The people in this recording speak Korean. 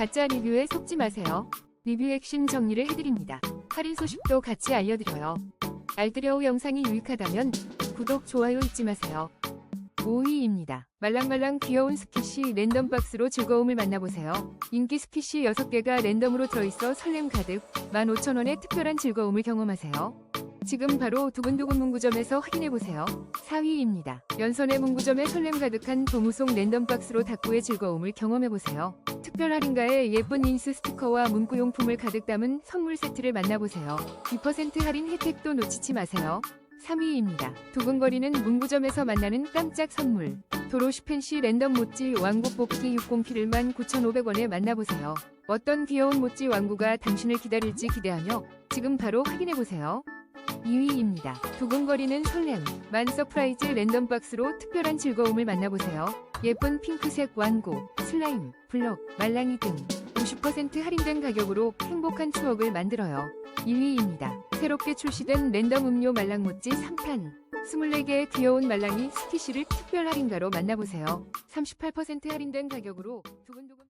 가짜 리뷰에 속지 마세요. 리뷰 핵심 정리를 해드립니다. 할인 소식도 같이 알려드려요. 알뜰여우 영상이 유익하다면 구독, 좋아요 잊지 마세요. 5위입니다. 말랑말랑 귀여운 스키시 랜덤 박스로 즐거움을 만나보세요. 인기 스키시 6개가 랜덤으로 들어있어 설렘 가득 15,000원의 특별한 즐거움을 경험하세요. 지금 바로 두근두근 문구점에서 확인해보세요. 4위입니다. 연선의 문구점에 설렘 가득한 도무송 랜덤 박스로 닭구의 즐거움을 경험해보세요. 특별 할인가에 예쁜 인스 스티커와 문구용품을 가득 담은 선물 세트를 만나보세요. 2% 할인 혜택도 놓치지 마세요. 3위입니다. 두근거리는 문구점에서 만나는 깜짝 선물. 도로시 펜시 랜덤 모찌 왕구 뽑기 60피를 19,500원에 만나보세요. 어떤 귀여운 모찌 왕구가 당신을 기다릴지 기대하며 지금 바로 확인해보세요. 2위입니다. 두근거리는 설렘. 만 서프라이즈 랜덤 박스로 특별한 즐거움을 만나보세요. 예쁜 핑크색 왕구, 슬라임, 블럭, 말랑이 등 50% 할인된 가격으로 행복한 추억을 만들어요. 1위입니다. 새롭게 출시된 랜덤 음료 말랑모찌 3판. 24개의 귀여운 말랑이 스키시를 특별 할인가로 만나보세요. 38% 할인된 가격으로 두근두근